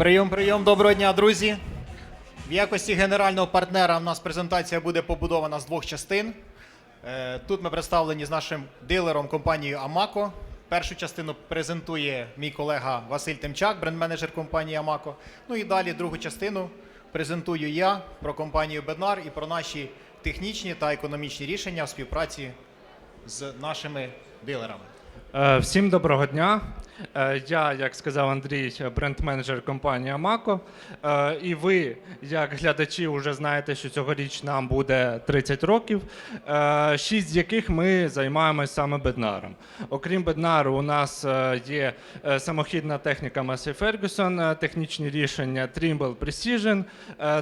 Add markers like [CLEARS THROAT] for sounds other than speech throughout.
Прийом, прийом, доброго дня, друзі. В якості генерального партнера у нас презентація буде побудована з двох частин. Е, Тут ми представлені з нашим дилером компанією Амако. Першу частину презентує мій колега Василь Тимчак, бренд-менеджер компанії Амако. Ну і далі другу частину презентую я про компанію Беднар і про наші технічні та економічні рішення в співпраці з нашими дилерами. Е, Всім доброго дня. Е, Я, як сказав Андрій, бренд-менеджер компанії Амако. Е, І ви, як глядачі, вже знаєте, що цьогоріч нам буде 30 років, е, шість з яких ми займаємось саме беднаром. Окрім беднару, у нас є самохідна техніка Massey Ferguson, технічні рішення Trimble Precision,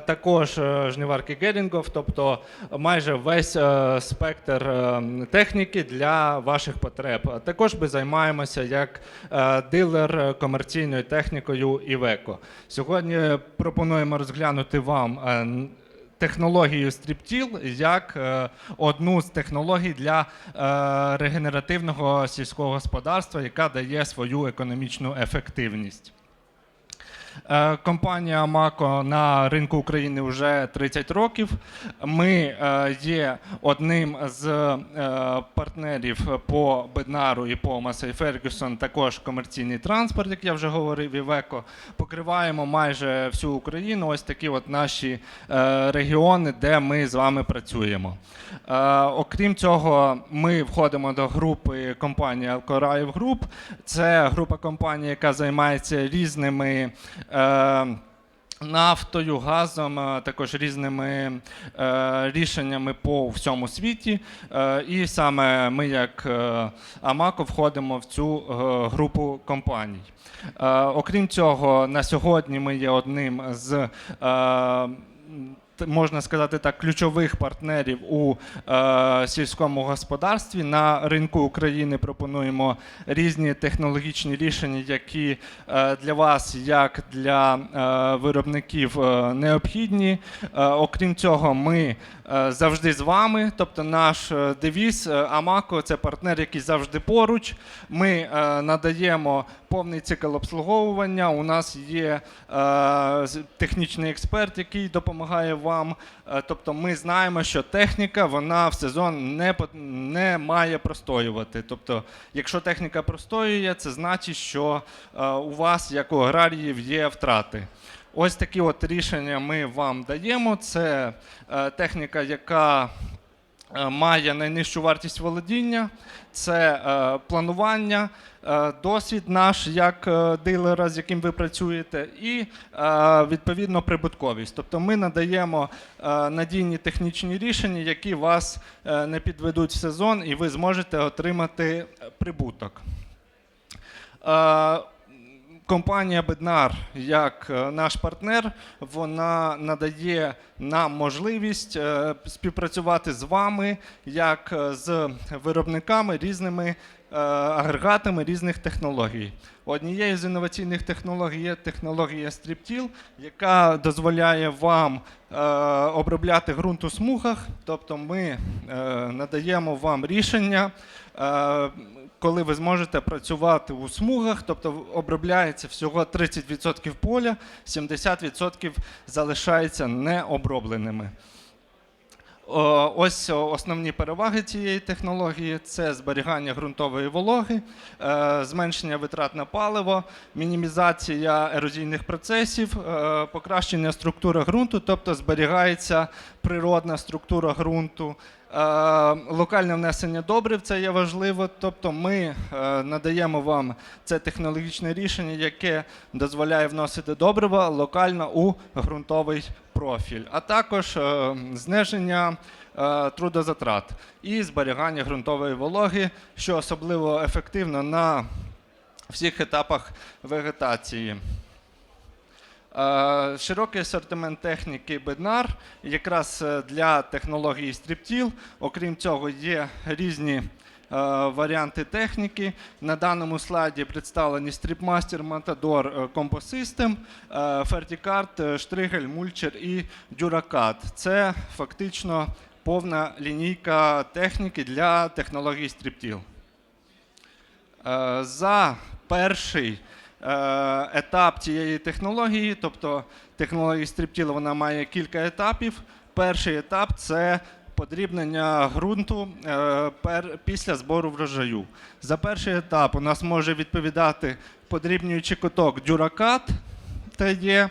також жниварки Герінгов, тобто майже весь спектр е, техніки для ваших потреб. Також ми займаємося як дилер комерційною технікою Iveco. Сьогодні пропонуємо розглянути вам е, технологію стріптіл як е, одну з технологій для е, регенеративного сільського господарства, яка дає свою економічну ефективність. Е, Компанія Мако на ринку України вже 30 років. Ми е, є одним з е, партнерів по Беднару і по Massey Ferguson, також комерційний транспорт, як я вже говорив, Івеко. Покриваємо майже всю Україну. Ось такі от наші регіони, де ми з вами працюємо. Окрім цього, ми входимо до групи компанії Alcoraev Group. Це група компаній, яка займається різними. Е, Нафтою, газом, е, також різними е, рішеннями по всьому світі. І саме ми, як Амако, входимо в цю групу компаній. Окрім цього, на сьогодні ми є одним з можна сказати так, ключових партнерів у е, сільському господарстві. На ринку України пропонуємо різні технологічні рішення, які е, для вас, як для е, виробників, е, необхідні. Е, окрім цього, ми завжди з вами. Тобто, наш е, девіз е, Амако це партнер, який завжди поруч. Ми е, надаємо повний цикл обслуговування. У нас є е, технічний експерт, який допомагає вам. Е, Тобто, ми знаємо, що техніка вона в сезон не, не має простоювати. Тобто, якщо техніка простоює, це значить, що е, у вас, як у аграріїв, є втрати. Ось такі от рішення ми вам даємо. Це е, техніка, яка е, має найнижчу вартість володіння, це е, планування, досвід наш як дилера, з яким ви працюєте, і відповідно прибутковість. Тобто ми надаємо надійні технічні рішення, які вас не підведуть в сезон, і ви зможете отримати прибуток. Компанія Беднар, як е, наш партнер, вона надає нам можливість е, співпрацювати з вами, як е, з виробниками різними агрегатами різних технологій. Однією з інноваційних технологій є технологія Striptil, яка дозволяє вам е, обробляти ґрунт у смугах. Тобто ми е, надаємо вам рішення. е, коли ви зможете працювати у смугах, тобто обробляється всього 30% поля, 70% залишається необробленими. Ось основні переваги цієї технології: це зберігання ґрунтової вологи, е, зменшення витрат на паливо, мінімізація ерозійних процесів, е, покращення структури ґрунту, тобто зберігається природна структура ґрунту. Е, Локальне внесення добрив це є важливо. Тобто ми е, надаємо вам це технологічне рішення, яке дозволяє вносити добрива локально у ґрунтовий профіль, а також е, зниження трудозатрат і зберігання ґрунтової вологи, що особливо ефективно на всіх етапах вегетації. Е, Широкий асортимент техніки Беднар якраз е, для технології Striptil. Окрім цього, є різні е, варіанти техніки. На даному слайді представлені Combo System, е, е, Штригель, Мульчер і Duracat. Це фактично повна лінійка техніки для технології. Е, За перший етап цієї технології, тобто технологія стріптіла вона має кілька етапів. Перший етап це подрібнення ґрунту е, після збору врожаю. За перший етап у нас може відповідати подрібнюючий куток дюракат, та є.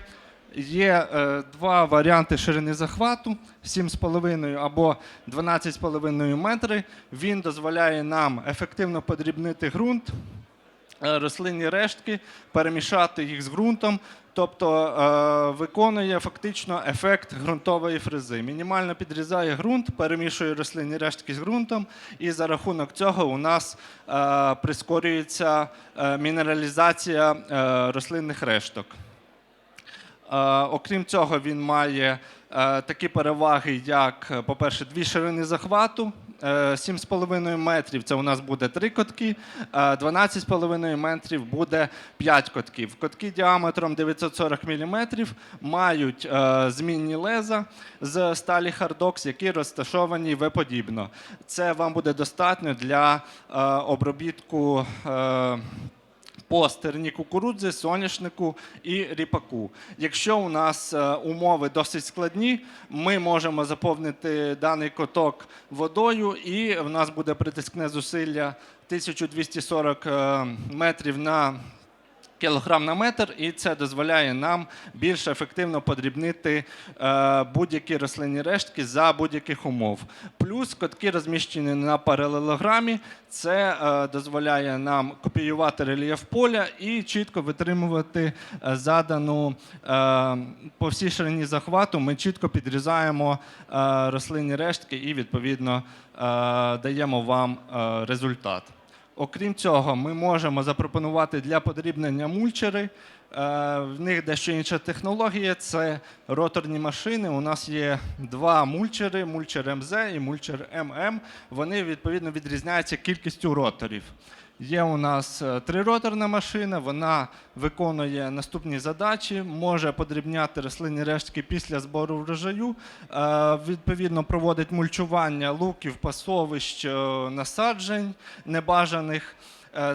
Є е, два варіанти ширини захвату 7,5 або 12,5 метри. Він дозволяє нам ефективно подрібнити ґрунт, е, рослинні рештки, перемішати їх з ґрунтом, тобто е, виконує фактично ефект ґрунтової фрези. Мінімально підрізає ґрунт, перемішує рослинні рештки з ґрунтом, і за рахунок цього у нас е, прискорюється е, мінералізація е, рослинних решток. Е, Окрім цього, він має е, такі переваги, як, е, по-перше, дві ширини захвату. Е, 7,5 метрів це у нас буде 3 котки, е, 12,5 метрів буде 5 котків. Котки діаметром 940 мм мають е, змінні леза з сталі хардокс, які розташовані V-подібно. Це вам буде достатньо для е, обробітку. По стерні кукурудзи, соняшнику і ріпаку. Якщо у нас е, умови досить складні, ми можемо заповнити даний коток водою, і в нас буде притискне зусилля 1240 е, метрів на кілограм на метр, і це дозволяє нам більш ефективно подрібнити е, будь-які рослинні рештки за будь-яких умов. Плюс котки розміщені на паралелограмі. Це е, дозволяє нам копіювати рельєф поля і чітко витримувати е, задану по всій ширині захвату. Ми чітко підрізаємо рослинні рештки і відповідно даємо вам результат. Окрім цього, ми можемо запропонувати для подрібнення мульчери. Е, В них дещо інша технологія це роторні машини. У нас є два мульчери: мульчер МЗ і мульчер ММ. Вони відповідно відрізняються кількістю роторів. Є у нас е, трироторна машина, вона виконує наступні задачі, може подрібняти рослинні рештки після збору врожаю, е, відповідно проводить мульчування луків, пасовищ, е, насаджень небажаних.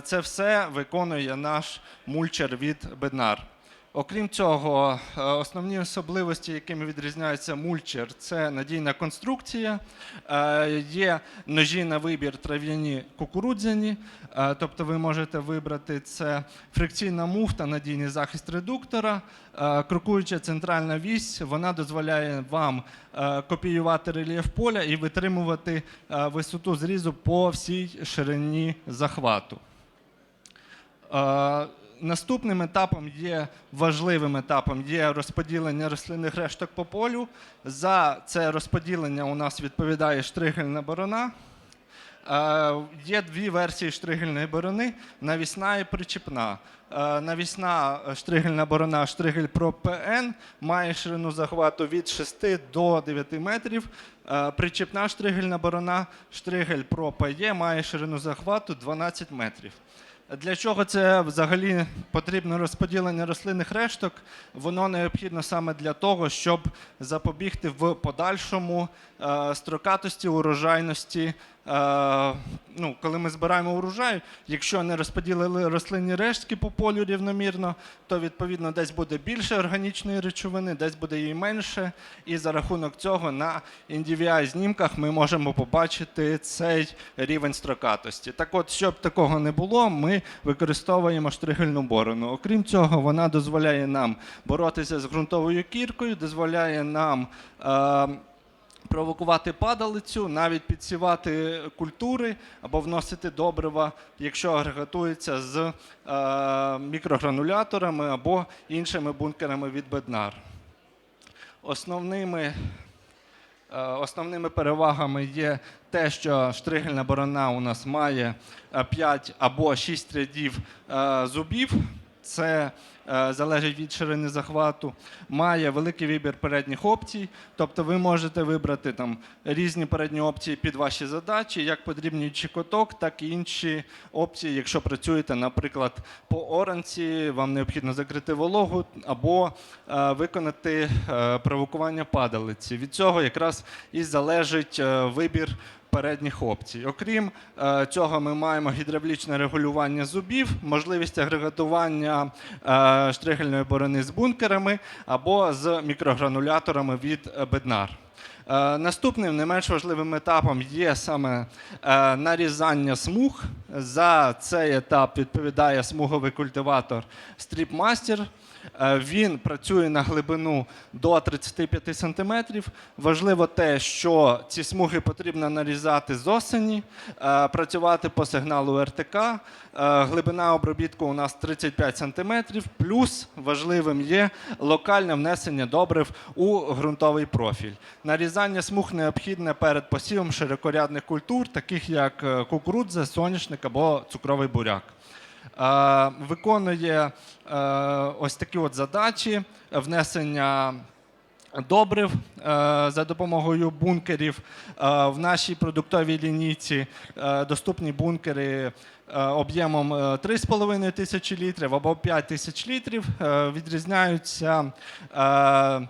Це все виконує наш мульчер від Беднар. Окрім цього, е, основні особливості, якими відрізняється мульчер, це надійна конструкція, е, є ножі на вибір трав'яні кукурудзяні, е, тобто ви можете вибрати це фрикційна муфта, надійний захист редуктора, крокуюча центральна вісь, вона дозволяє вам копіювати рельєф поля і витримувати висоту зрізу по всій ширині захвату. Е, Наступним етапом є важливим етапом є розподілення рослинних решток по полю. За це розподілення у нас відповідає штригельна борона. Е, Є дві версії штригельної борони: навісна і причіпна. Е, Навісна е, штригельна борона Штригель Pro PN має ширину захвату від 6 до 9 метрів. Е, Причіпна штригельна борона Штригель Pro PE має ширину захвату 12 метрів. Для чого це взагалі потрібно розподілення рослинних решток? Воно необхідно саме для того, щоб запобігти в подальшому е, строкатості, урожайності. Е, ну, коли ми збираємо урожай, якщо не розподілили рослинні рештки по полю рівномірно, то відповідно десь буде більше органічної речовини, десь буде її менше. І за рахунок цього на NDVI знімках ми можемо побачити цей рівень строкатості. Так от, щоб такого не було, ми використовуємо штригельну борону. Окрім цього, вона дозволяє нам боротися з ґрунтовою кіркою, дозволяє нам. Е, провокувати падалицю, навіть підсівати культури або вносити добрива, якщо агрегатується з е, мікрогрануляторами або іншими бункерами від Беднар. Основними, е, основними перевагами є те, що штригельна борона у нас має 5 або 6 рядів е, зубів. Це е, залежить від ширини захвату, має великий вибір передніх опцій, тобто ви можете вибрати там різні передні опції під ваші задачі, як подрібнюючи коток, так і інші опції, якщо працюєте, наприклад, по оранці, вам необхідно закрити вологу або е, виконати е, провокування падалиці. Від цього якраз і залежить е, вибір передніх опцій. Окрім е, цього, ми маємо гідравлічне регулювання зубів, можливість агрегатування е, штригельної борони з бункерами або з мікрогрануляторами від е. Е, Наступним не менш важливим етапом є саме нарізання смуг. За цей етап відповідає смуговий культиватор. Е, Він працює на глибину до 35 см. Важливо те, що ці смуги потрібно нарізати з осені, е, працювати по сигналу РТК. Е, Глибина обробітку у нас 35 см. Плюс важливим є локальне внесення добрив у ґрунтовий профіль. Нарізання смуг необхідне перед посівом широкорядних культур, таких як е, кукурудза, соняшник або цукровий буряк. Е, Виконує е, ось такі от задачі внесення добрив за допомогою бункерів. Е, В нашій продуктовій лінійці е, доступні бункери е, об'ємом е, 3,5 тисячі літрів або 5 тисяч літрів. Е, Відрізняються е,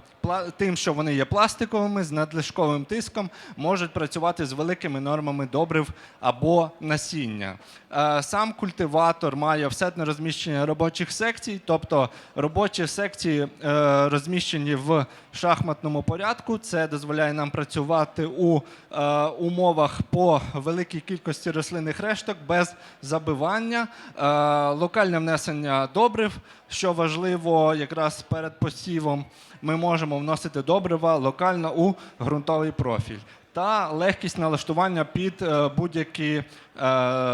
тим, що вони є пластиковими з надлишковим тиском, можуть працювати з великими нормами добрив або насіння. Е, Сам культиватор має всетне розміщення робочих секцій, тобто робочі секції е, розміщені в шахматному порядку. Це дозволяє нам працювати у е, умовах по великій кількості рослинних решток без забивання, Е, локальне внесення добрив, що важливо якраз перед посівом. Ми можемо вносити добрива локально у ґрунтовий профіль. Та легкість налаштування під е, будь-які е,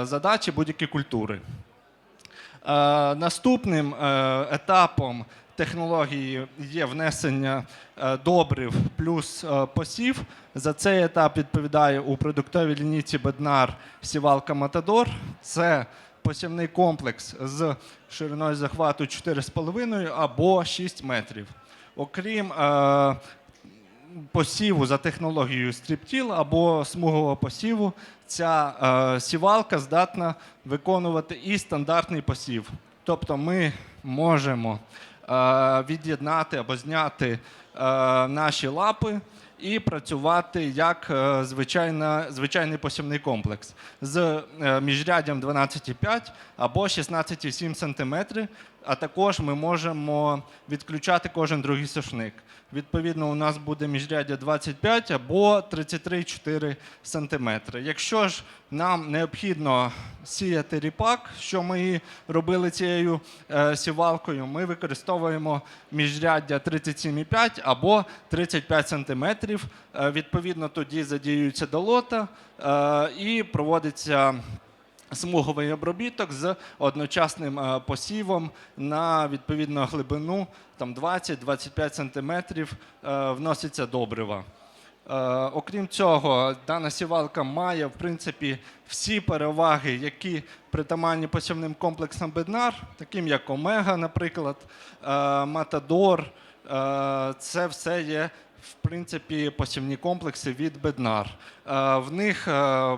задачі, будь-які культури. Е, Наступним етапом технології є внесення е, добрив плюс е, посів. За цей етап відповідає у продуктовій лінійці Беднар сівалка Матадор. Це посівний комплекс з шириною захвату 4,5 або 6 метрів. Окрім е, посіву за технологією стріптіл або смугового посіву, ця е, сівалка здатна виконувати і стандартний посів. Тобто ми можемо від'єднати або зняти е, наші лапи і працювати як е, звичайна, звичайний посівний комплекс з е, міжряддям 12,5 або 16,7 см, а також ми можемо відключати кожен другий сошник. Відповідно, у нас буде міжряддя 25 або 33,4 см. Якщо ж нам необхідно сіяти ріпак, що ми робили цією е, сівалкою, ми використовуємо міжряддя 37,5 або 35 см. Е, відповідно, тоді задіюється долота е, і проводиться смуговий обробіток з одночасним е, посівом на відповідну глибину там 20-25 сантиметрів е, вноситься добрива. Е, Окрім цього, дана сівалка має в принципі всі переваги, які притаманні посівним комплексам Беднар, таким як Омега, наприклад, Матадор. Це все є в принципі посівні комплекси від Беднар. Е, В них е,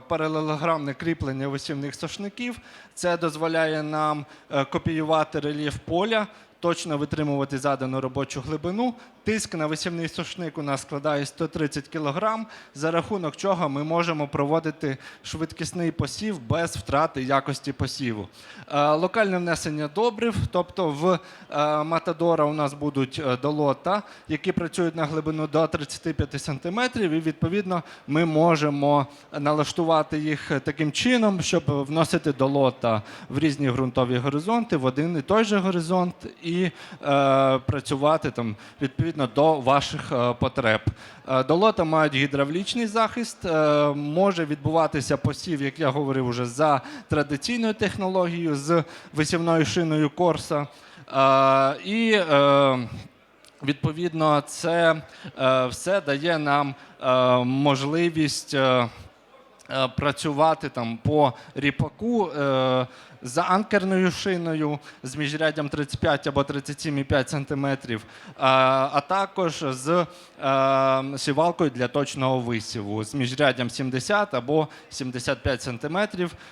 паралелограмне кріплення висівних сошників. Це дозволяє нам е, копіювати рельєф поля, точно витримувати задану робочу глибину. Тиск на висівний сушник у нас складає 130 кг, за рахунок чого ми можемо проводити швидкісний посів без втрати якості посіву. Е, Локальне внесення добрив, тобто в е, Матадора у нас будуть е, долота, які працюють на глибину до 35 см, і відповідно ми можемо налаштувати їх таким чином, щоб вносити долота в різні ґрунтові горизонти, в один і той же горизонт, і е, працювати там відповідно до ваших е, потреб. Е, Долота мають гідравлічний захист, е, може відбуватися посів, як я говорив, уже за традиційною технологією з висівною шиною Корса. І відповідно це все дає нам можливість. працювати там по ріпаку за анкерною шиною з міжряддям 35 або 37,5 см, а також з сівалкою для точного висіву з міжряддям 70 або 75 см.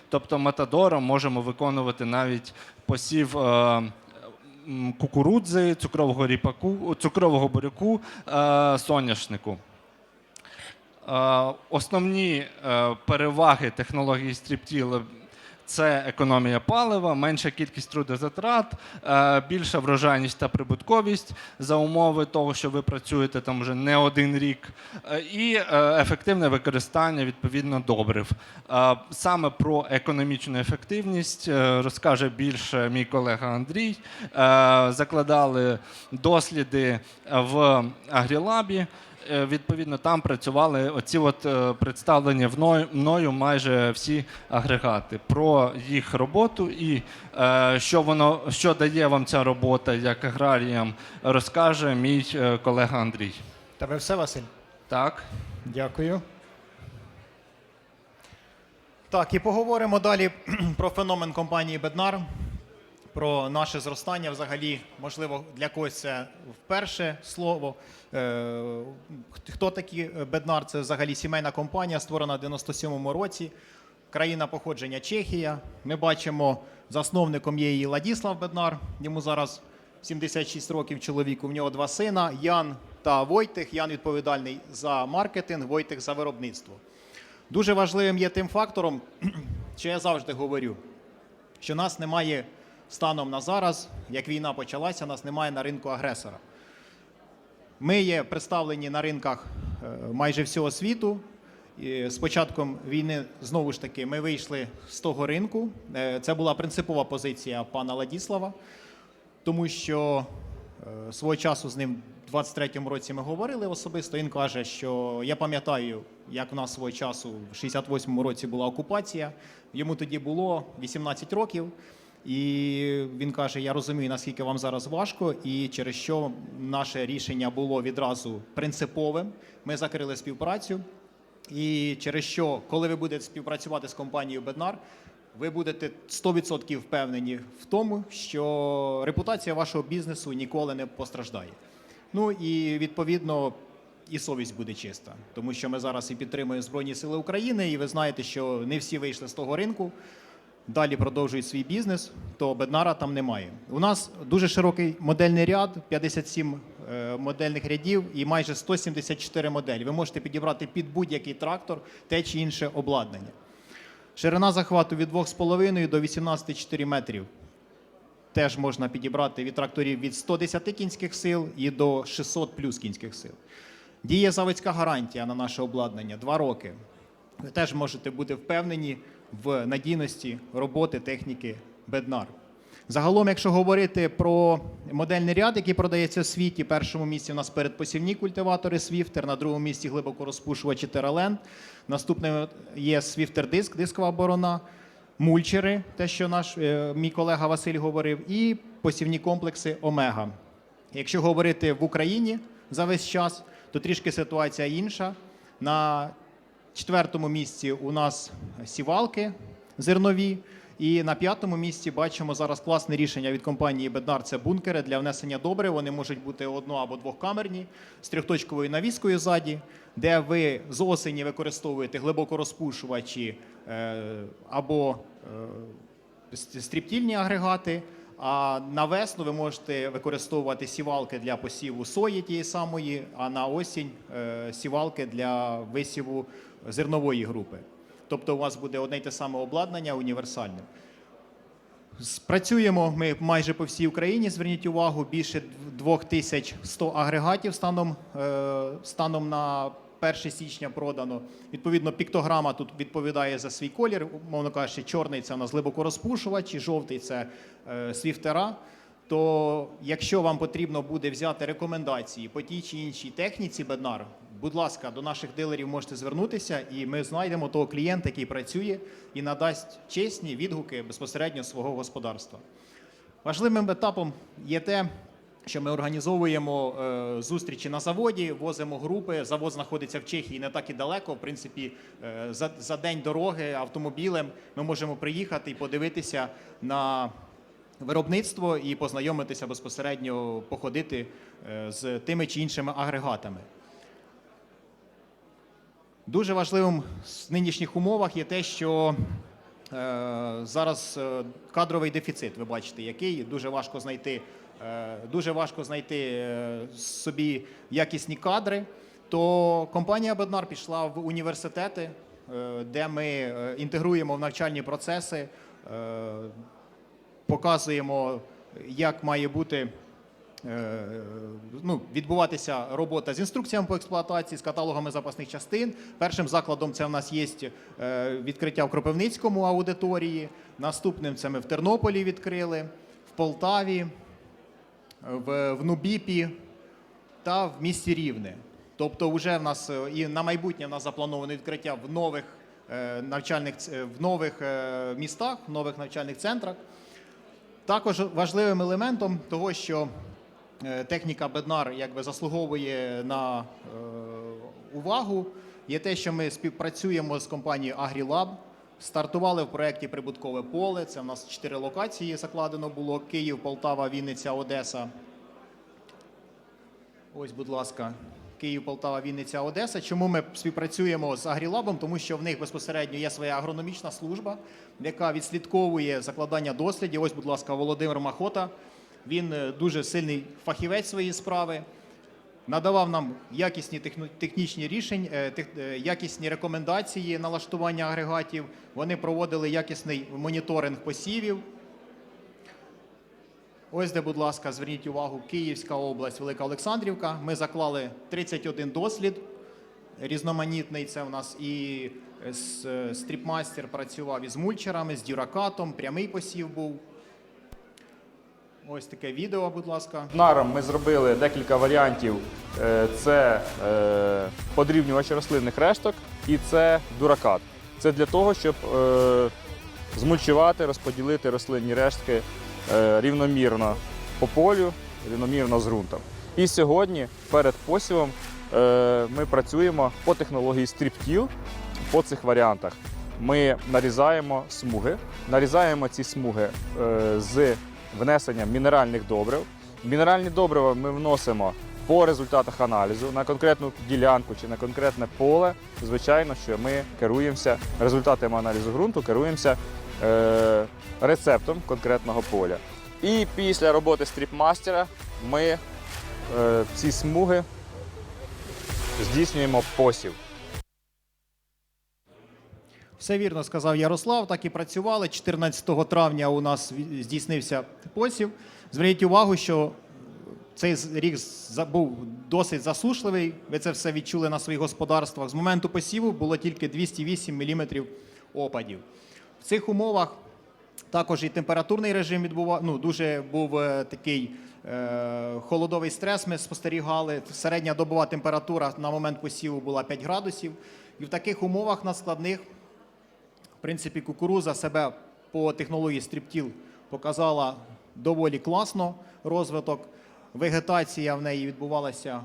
Тобто матадором можемо виконувати навіть посів. Кукурудзи, цукрового ріпаку, цукрового буряку, соняшнику. Основні е, переваги технології стріптіл це економія палива, менша кількість трудозатрат, е, більша врожайність та прибутковість за умови того, що ви працюєте там вже не один рік, е, і е, ефективне використання відповідно добрив. Саме про економічну ефективність розкаже більше мій колега Андрій. Закладали досліди в Агрілабі. Е, Відповідно, там працювали оці от е, представлені мною, майже всі агрегати про їх роботу і е, що воно що дає вам ця робота як аграріям, розкаже мій колега Андрій. Тебе все, Василь? Так. Дякую. Так, і поговоримо далі [CLEARS THROAT] про феномен компанії Беднар, про наше зростання. Взагалі, можливо, для когось це вперше слово. Е, Хто такі Беднар? Це взагалі сімейна компанія, створена в 97-му році. Країна походження Чехія. Ми бачимо, засновником є її Ладіслав Беднар. Йому зараз 76 років чоловіку. В нього два сина Ян та Войтих. Ян відповідальний за маркетинг, Войтих за виробництво. Дуже важливим є тим фактором, [CLEARS THROAT] що я завжди говорю, що нас немає станом на зараз, як війна почалася, нас немає на ринку агресора. Ми є представлені на ринках е, майже всього світу. З початком війни знову ж таки ми вийшли з того ринку. Е, Це була принципова позиція пана Ладіслава, тому що е, свого часу з ним в 23-му році ми говорили особисто. Він каже, що я пам'ятаю, як в нас свого часу в 68-му році була окупація. Йому тоді було 18 років. І він каже: Я розумію, наскільки вам зараз важко, і через що наше рішення було відразу принциповим. Ми закрили співпрацю. І через що, коли ви будете співпрацювати з компанією Беднар, ви будете 100% впевнені в тому, що репутація вашого бізнесу ніколи не постраждає. Ну і відповідно і совість буде чиста, тому що ми зараз і підтримуємо Збройні Сили України, і ви знаєте, що не всі вийшли з того ринку. Далі продовжують свій бізнес, то Беднара там немає. У нас дуже широкий модельний ряд, 57 е, модельних рядів і майже 174 моделі. Ви можете підібрати під будь-який трактор те чи інше обладнання. Ширина захвату від 2,5 до 18,4 метрів. Теж можна підібрати від тракторів від 110 кінських сил і до 600 плюс кінських сил. Діє заводська гарантія на наше обладнання 2 роки. Ви теж можете бути впевнені в надійності роботи техніки Беднар. Загалом, якщо говорити про модельний ряд, який продається в світі, першому місці у нас передпосівні культиватори Свіфтер, на другому місці глибокорозпушувачі Терален. Наступним є Свіфтер диск, дискова борона, мульчери, те, що наш е, мій колега Василь говорив, і посівні комплекси Омега. Якщо говорити в Україні за весь час, то трішки ситуація інша. На четвертому місці у нас сівалки зернові. І на п'ятому місці бачимо зараз класне рішення від компанії Беднар. Це бункери для внесення добрив. Вони можуть бути одно або двохкамерні з трьохточковою навіскою ззаді, де ви з осені використовуєте глибокорозпушувачі е, або е, стріптільні агрегати. А на весну ви можете використовувати сівалки для посіву сої тієї самої, а на осінь е, сівалки для висіву зернової групи. Тобто у вас буде одне й те саме обладнання універсальне. Працюємо ми майже по всій Україні. Зверніть увагу, більше 2100 агрегатів станом, е, станом на 1 січня продано. Відповідно, піктограма тут відповідає за свій колір. Умовно кажучи, чорний це у нас глибокорозпушувач, і жовтий це е, свіфтера. То якщо вам потрібно буде взяти рекомендації по тій чи іншій техніці Беднар, будь ласка, до наших дилерів можете звернутися, і ми знайдемо того клієнта, який працює і надасть чесні відгуки безпосередньо свого господарства. Важливим етапом є те, що ми організовуємо е, зустрічі на заводі, возимо групи. Завод знаходиться в Чехії не так і далеко. В принципі, е, за, день дороги автомобілем ми можемо приїхати і подивитися на виробництво і познайомитися безпосередньо, походити е, з тими чи іншими агрегатами. Дуже важливим в нинішніх умовах є те, що е, зараз е, кадровий дефіцит, ви бачите, який дуже важко знайти, е, дуже важко знайти собі якісні кадри. То компанія Беднар пішла в університети, де ми інтегруємо в навчальні процеси, показуємо, як має бути ну, відбуватися робота з інструкціями по експлуатації, з каталогами запасних частин. Першим закладом це в нас є е, відкриття в Кропивницькому аудиторії. Наступним це ми в Тернополі відкрили, в Полтаві, в, в Нубіпі та в місті Рівне. Тобто, вже в нас е, і на майбутнє в нас заплановано відкриття в нових е, навчальних в нових е, містах, в нових навчальних центрах. Також важливим елементом того, що е, техніка Беднар якби заслуговує на е, увагу, є те, що ми співпрацюємо з компанією AgriLab. Стартували в проєкті Прибуткове поле. Це в нас чотири локації закладено було: Київ, Полтава, Вінниця, Одеса. Ось, будь ласка, Київ, Полтава, Вінниця, Одеса. Чому ми співпрацюємо з Агрілабом? Тому що в них безпосередньо є своя агрономічна служба, яка відслідковує закладання дослідів. Ось, будь ласка, Володимир Махота. Він е, дуже сильний фахівець своєї справи. Надавав нам якісні технічні рішення, е, е, якісні рекомендації налаштування агрегатів. Вони проводили якісний моніторинг посівів. Ось де, будь ласка, зверніть увагу, Київська область, Велика Олександрівка. Ми заклали 31 дослід різноманітний. Це у нас і стріпмастер працював із мульчерами, з дюракатом, прямий посів був. Ось таке відео, будь ласка. Наром ми зробили декілька варіантів. Е, Це е, подрібнювач рослинних решток і це дуракат. Це для того, щоб е, змульчувати, розподілити рослинні рештки рівномірно по полю, рівномірно з ґрунтом. І сьогодні перед посівом ми працюємо по технології стріптіл по цих варіантах. Ми нарізаємо смуги, нарізаємо ці смуги з внесенням мінеральних добрив. Мінеральні добрива ми вносимо по результатах аналізу на конкретну ділянку чи на конкретне поле. Звичайно, що ми керуємося результатами аналізу ґрунту, керуємося е, рецептом конкретного поля. І після роботи стріпмастера ми е, ці смуги здійснюємо посів. Все вірно сказав Ярослав, так і працювали. 14 травня у нас здійснився посів. Зверніть увагу, що цей рік був досить засушливий. Ви це все відчули на своїх господарствах. З моменту посіву було тільки 208 мм опадів. В цих умовах також і температурний режим відбував. Ну, дуже був е, такий е, холодовий стрес. Ми спостерігали. Середня добова температура на момент посіву була 5 градусів. І в таких умовах надскладних в принципі, кукуруза себе по технології стріптіл показала доволі класно розвиток. Вегетація в неї відбувалася,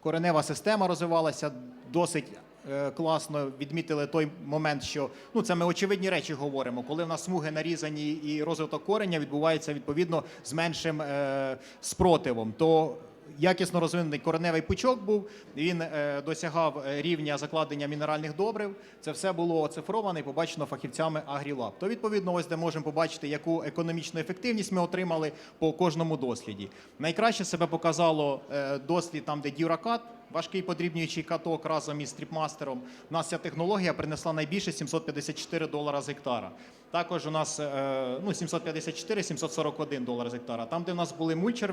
коренева система розвивалася досить е, класно. Відмітили той момент, що ну це ми очевидні речі говоримо. Коли в нас смуги нарізані і розвиток кореня відбувається відповідно з меншим е, спротивом, то якісно розвинений кореневий пучок був. Він е, досягав е, рівня закладення мінеральних добрив. Це все було оцифровано і побачено фахівцями Агрілаб. То відповідно, ось де можемо побачити, яку економічну ефективність ми отримали по кожному досліді. Найкраще себе показало е, дослід там, де дюракат. Важкий подрібнюючий каток разом із стріпмастером. У нас ця технологія принесла найбільше 754 долара з гектара. Також у нас е, ну, 754-741 долар з гектара. Там, де в нас були мульчер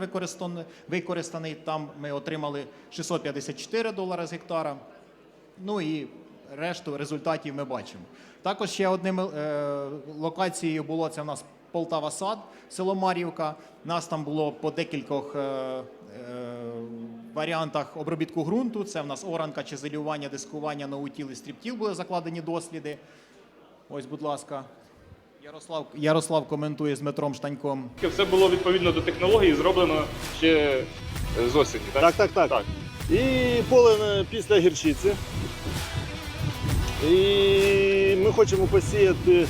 використаний, там ми отримали 654 долара з гектара. Ну і решту результатів ми бачимо. Також ще одним е, локацією було це в нас Полтава Сад, село Мар'ївка. Нас там було по декількох е, е, варіантах обробітку ґрунту. Це в нас оранка, чизелювання, дискування, ноутіл і стріптіл були закладені досліди. Ось, будь ласка. Ярослав, Ярослав коментує з Дмитром Штаньком. Все було відповідно до технології, зроблено ще е, з осені. Так? Так, так, так. Так. І поле е, після гірчиці. І ми хочемо посіяти,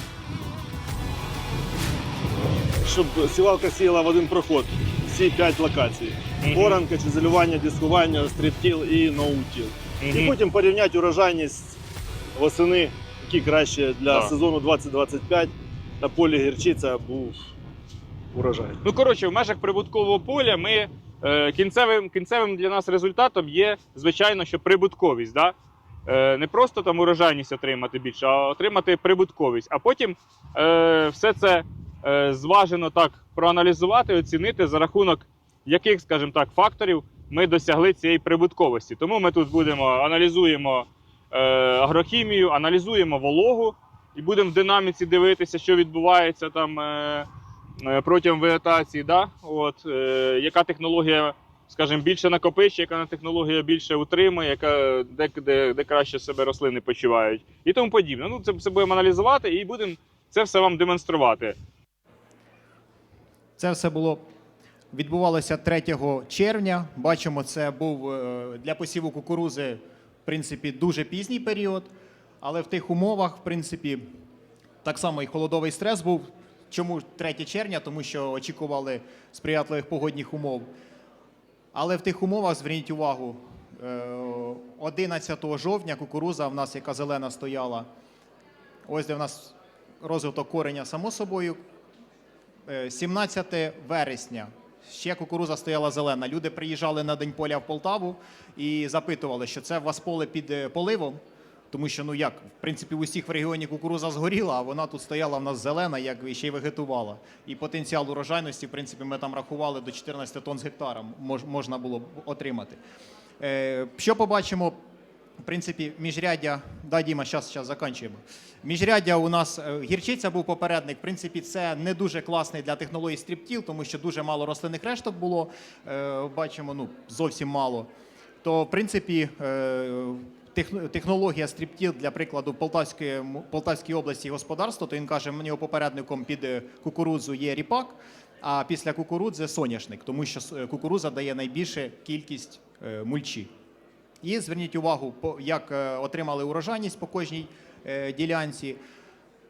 щоб сівалка сіяла в один проход всі п'ять локацій. Оранка, чизелювання, дискування, стріптіл і ноутіл. І потім порівняти урожайність восени, які краще для сезону 2025 на полі гірчиця був урожай. Ну коротше, в межах прибуткового поля ми е, кінцевим, кінцевим для нас результатом є, звичайно, що прибутковість. Да? Е, не просто там урожайність отримати більше, а отримати прибутковість. А потім е, все це е, зважено так проаналізувати, оцінити за рахунок яких, скажімо так, факторів ми досягли цієї прибутковості. Тому ми тут будемо аналізуємо е, агрохімію, аналізуємо вологу і будемо в динаміці дивитися, що відбувається там. Е, е, протягом вегетації, да? От, е, яка технологія, скажімо, більше накопичує, яка технологія більше утримує, яка, де, де, де краще себе рослини почувають і тому подібне. Ну, це все будемо аналізувати і будемо це все вам демонструвати. Це все було відбувалося 3 червня. Бачимо, це був для посіву кукурузи, в принципі, дуже пізній період. Але в тих умовах, в принципі, так само і холодовий стрес був. Чому 3 червня? Тому що очікували сприятливих погодних умов. Але в тих умовах зверніть увагу, е, 11 жовтня кукуруза в нас, яка зелена стояла, ось де в нас розвиток кореня само собою. Е, 17 вересня. Ще кукуруза стояла зелена. Люди приїжджали на день поля в Полтаву і запитували, що це у вас поле під е, поливом. Тому що, ну як, в принципі, в усіх в регіоні кукуруза згоріла, а вона тут стояла в нас зелена, як ще й вегетувала. І потенціал урожайності, в принципі, ми там рахували до 14 тонн з гектара можна було б отримати. Е, що побачимо? В принципі, міжряддя, да, Діма, зараз, зараз закінчуємо. Міжряддя у нас е, гірчиця був попередник. В принципі, це не дуже класний для технології стріптіл, тому що дуже мало рослинних решток було. Е, бачимо, ну зовсім мало. То, в принципі, технологія стріптіл, для прикладу, Полтавської, Полтавській області господарство, то він каже, мені попередником під е, кукурудзу є ріпак, а після кукурудзи соняшник, тому що с- кукурудза дає найбільшу кількість е, мульчі. І зверніть увагу, як е, отримали урожайність по кожній е, ділянці.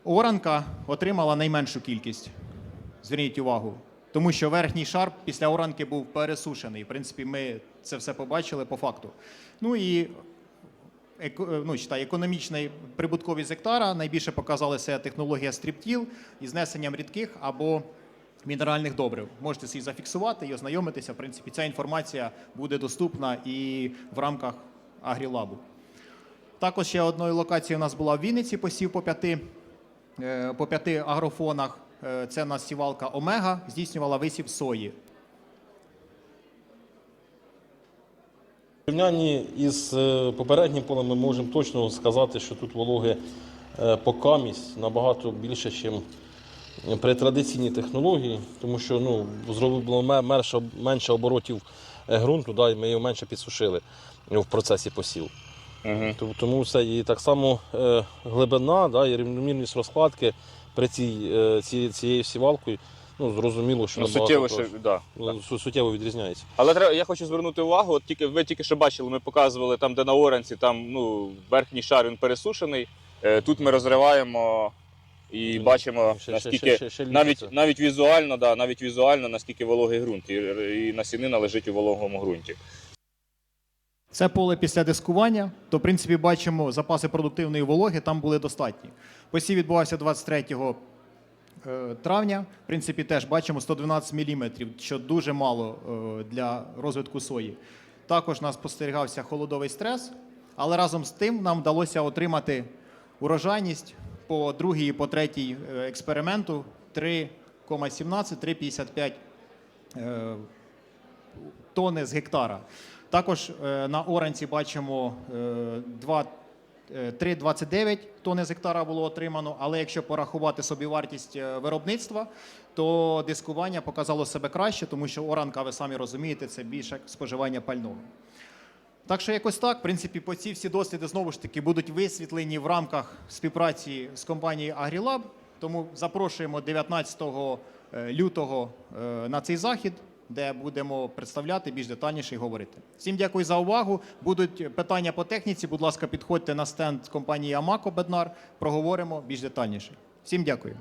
Оранка отримала найменшу кількість. Зверніть увагу. Тому що верхній шар після оранки був пересушений. В принципі, ми це все побачили по факту. Ну і е, ну, читай, економічний прибутковість гектара найбільше показали це технологія стріптіл із знесенням рідких або мінеральних добрив. Можете собі зафіксувати і ознайомитися. В принципі, ця інформація буде доступна і в рамках Агрілабу. Також ще одною локацією у нас була в Вінниці, посів по п'яти, е, по п'яти агрофонах. Е, Це у нас сівалка Омега, здійснювала висів сої. В порівнянні із е, попереднім полем ми можемо точно сказати, що тут вологи е, по камість набагато більше, ніж при традиційній технології, тому що ну, ме- менше, менше оборотів е, ґрунту, да, і ми його менше підсушили в процесі посів. Тоб- Тому це і так само глибина да, і рівномірність розкладки при цій, цією сівалкою, ну, зрозуміло, що Ну, набагато суттєво ще, да, Ну, су- суттєво відрізняється. Але треба, я хочу звернути увагу, от тільки ви тільки що бачили, ми показували там, де на оранці, там ну, верхній шар він пересушений. Е, тут ми розриваємо і бачимо, Ще- ще- наскільки ще- ще- ще навіть, навіть візуально, да, навіть візуально, наскільки вологий ґрунт, і, і насінина лежить у вологому ґрунті. Це поле після дискування, то в принципі бачимо запаси продуктивної вологи там були достатні. Посів відбувався 23 е, травня. В принципі, теж бачимо 112 мм, що дуже мало е, для розвитку сої. Також нас спостерігався холодовий стрес, але разом з тим нам вдалося отримати урожайність по другій і по третій е, експерименту 3,17-3,55 е, тони з гектара. Також е, на оранці бачимо е, два- е, 3,29 тони з гектара було отримано, але якщо порахувати собівартість е, виробництва, то дискування показало себе краще, тому що оранка, ви самі розумієте, це більше споживання пального. Так що якось так, в принципі, по ці всі досліди знову ж таки будуть висвітлені в рамках співпраці з компанією AgriLab. Тому запрошуємо 19 е, лютого е, на цей захід, де будемо представляти більш детальніше і говорити. Всім дякую за увагу. Будуть питання по техніці. Будь ласка, підходьте на стенд компанії Амако Беднар. Проговоримо більш детальніше. Всім дякую.